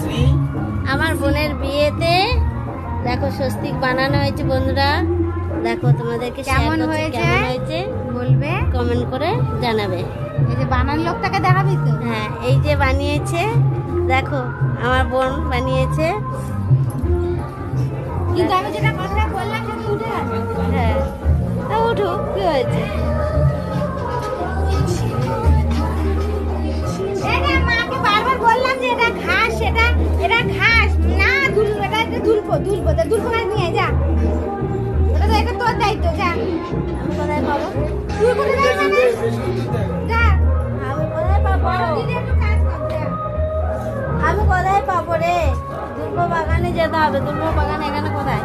শ্রী আমার বোনের বিয়েতে দেখো স্বস্তিক বানানো হয়েছে বন্ধুরা। দেখো তোমাদেরকে কেমন হয়েছে? হয়েছে? বলবে? কমেন্ট করে জানাবে। এই যে বানান লোকটাকে দেখাবি তো? হ্যাঁ এই যে বানিয়েছে দেখো আমার বোন বানিয়েছে। কিন্তু আমি যেটা কথাটা বললাম সেটা উঠে হ্যাঁ উঠো কি হয়েছে? দুলবো দুলপো তা দুলবো না নিয়ে যা। ওটা তো এটা তোর দায়িত্ব যা। আমি কোথায় পাবো তুই কোথায় যাবি যা আমি কোথায় পাবো। আমি কোথায় পাবো রে। দুলবো বাগানে যেতে হবে। দুলবো বাগান এখানে কোথায়?